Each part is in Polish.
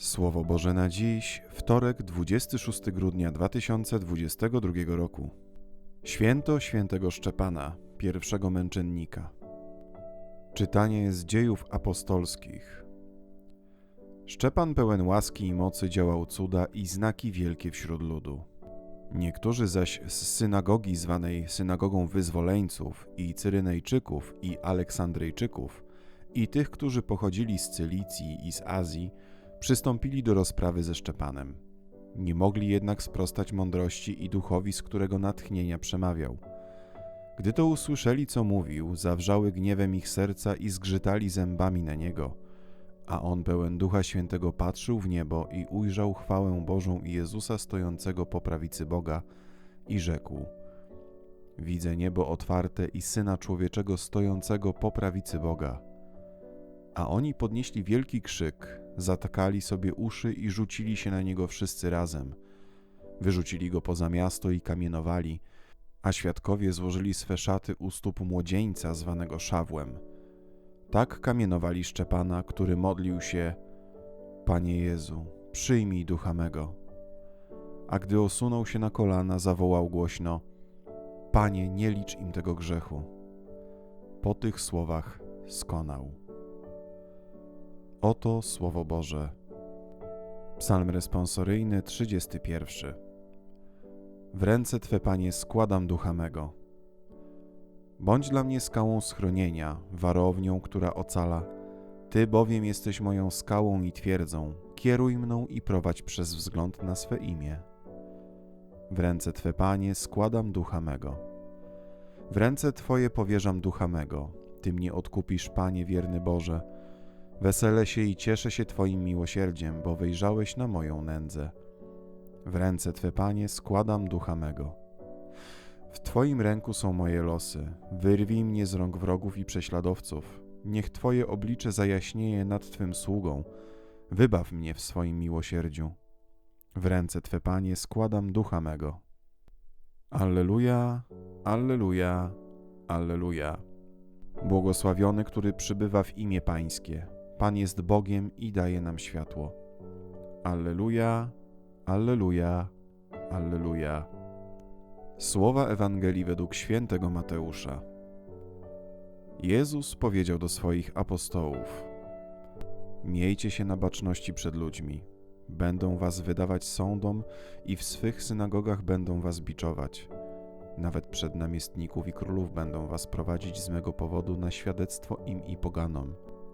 Słowo Boże na dziś, wtorek 26 grudnia 2022 roku. Święto świętego Szczepana, pierwszego męczennika. Czytanie z dziejów apostolskich. Szczepan pełen łaski i mocy działał cuda i znaki wielkie wśród ludu. Niektórzy zaś z synagogi zwanej synagogą wyzwoleńców i Cyrenejczyków i Aleksandryjczyków i tych, którzy pochodzili z Cylicji i z Azji, przystąpili do rozprawy ze Szczepanem. Nie mogli jednak sprostać mądrości i duchowi, z którego natchnienia przemawiał. Gdy to usłyszeli, co mówił, zawrzały gniewem ich serca i zgrzytali zębami na niego. A on pełen Ducha Świętego patrzył w niebo i ujrzał chwałę Bożą i Jezusa stojącego po prawicy Boga i rzekł: Widzę niebo otwarte i syna człowieczego stojącego po prawicy Boga. A oni podnieśli wielki krzyk, zatakali sobie uszy i rzucili się na niego wszyscy razem. Wyrzucili go poza miasto i kamienowali, a świadkowie złożyli swe szaty u stóp młodzieńca zwanego Szawłem. Tak kamienowali Szczepana, który modlił się: Panie Jezu, przyjmij ducha mego. A gdy osunął się na kolana, zawołał głośno: Panie, nie licz im tego grzechu. Po tych słowach skonał. Oto Słowo Boże. Psalm responsoryjny 31. W ręce Twe, Panie, składam ducha mego. Bądź dla mnie skałą schronienia, warownią, która ocala. Ty bowiem jesteś moją skałą i twierdzą. Kieruj mną i prowadź przez wzgląd na swe imię. W ręce Twe, Panie, składam ducha mego. W ręce Twoje powierzam ducha mego. Ty mnie odkupisz, Panie, wierny Boże. Weselę się i cieszę się Twoim miłosierdziem, bo wyjrzałeś na moją nędzę. W ręce Twe, Panie, składam ducha mego. W Twoim ręku są moje losy. Wyrwij mnie z rąk wrogów i prześladowców. Niech Twoje oblicze zajaśnieje nad Twym sługą. Wybaw mnie w swoim miłosierdziu. W ręce Twe, Panie, składam ducha mego. Alleluja, Alleluja, Alleluja. Błogosławiony, który przybywa w imię Pańskie. Pan jest Bogiem i daje nam światło. Alleluja, Alleluja, Alleluja. Słowa Ewangelii według świętego Mateusza. Jezus powiedział do swoich apostołów: Miejcie się na baczności przed ludźmi. Będą was wydawać sądom i w swych synagogach będą was biczować. Nawet przed namiestników i królów będą was prowadzić z mego powodu na świadectwo im i poganom.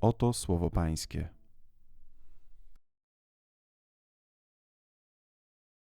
Oto słowo Pańskie.